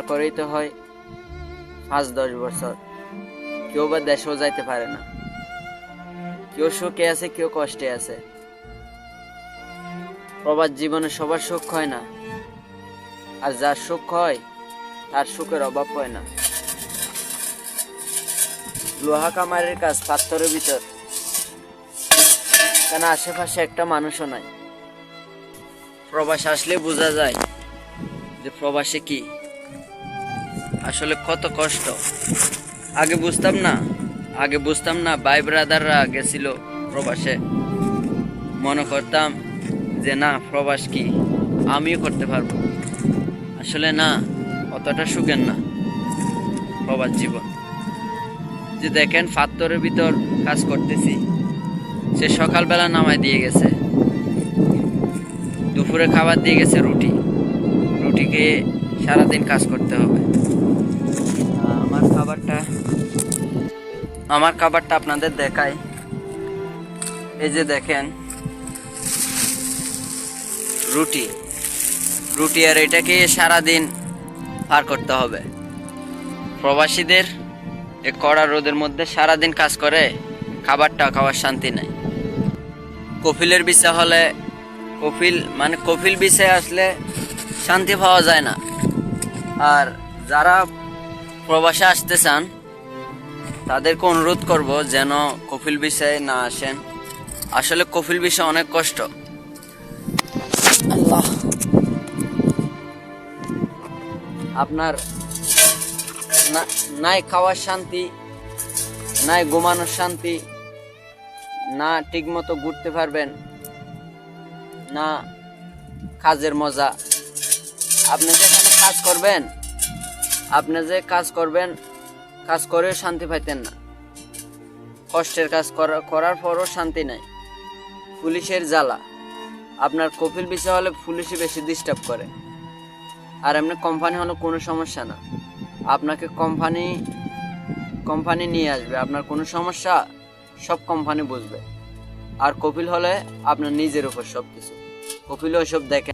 তো হয় পাঁচ, দশ বছর। কেউ বা দেশেও যাইতে পারে না। কেউ সুখে আছে, কেউ কষ্টে আছে। প্রবাস জীবনে সবার সুখ হয় না। আর যার সুখ হয়, তার সুখের অভাব হয় না। লোহা কামারের কাজ পাথরের ভিতর। কেন আশেপাশে একটা মানুষও নাই? প্রবাস আসলে বোঝা যায় যে প্রবাসে কি? আসলে কত কষ্ট। আগে বুঝতাম না, আগে বুঝতাম না ভাই ব্রাদাররা গেছিল প্রবাসে। মনে করতাম যে না, প্রবাস কি? আমিও করতে পারব। আসলে না, অতটা সুখের না প্রবাস জীবন। যে দেখেন ফাত্তরের ভিতর কাজ করতেছি, সে সকালবেলা নামায় দিয়ে গেছে। দুপুরে খাবার দিয়ে গেছে রুটি। রুটি খেয়ে সারাদিন কাজ করতে হবে। আমার খাবারটা আমার খাবারটা আপনাদের দেখাই। এই যে দেখেন, রুটি। রুটি আর এটাকে সারাদিন পার করতে হবে। প্রবাসীদের এই কড়া রোদের মধ্যে সারাদিন কাজ করে, খাবারটা খাওয়ার শান্তি নাই। কফিলের বিষয় হলে, কফিল মানে কফিল বিষয়ে আসলে শান্তি পাওয়া যায় না। আর যারা প্রবাসে আসতে চান, তাদেরকে অনুরোধ করব যেন কফিল বিষয়ে না আসেন। আসলে কফিল বিষয় অনেক কষ্ট। আল্লাহ। আপনার নাই খাওয়ার শান্তি, নাই ঘুমানোর শান্তি, না ঠিক মতো ঘুরতে পারবেন, না কাজের মজা। আপনি যে এখানে কাজ করবেন, আপনি যে কাজ করবেন, কাজ করেও শান্তি পাইতেন না। কষ্টের কাজ করা- করার পরও শান্তি নাই। পুলিশের জ্বালা। আপনার কপিল বিষয় হলে পুলিশই বেশি ডিস্টার্ব করে। আর এমনি কোম্পানি হলে কোনো সমস্যা না। আপনাকে কোম্পানি কোম্পানি নিয়ে আসবে। আপনার কোনো সমস্যা, সব কোম্পানি বুঝবে। আর কপিল হলে আপনার নিজের উপর সব কিছু কপিল ওইসব দেখে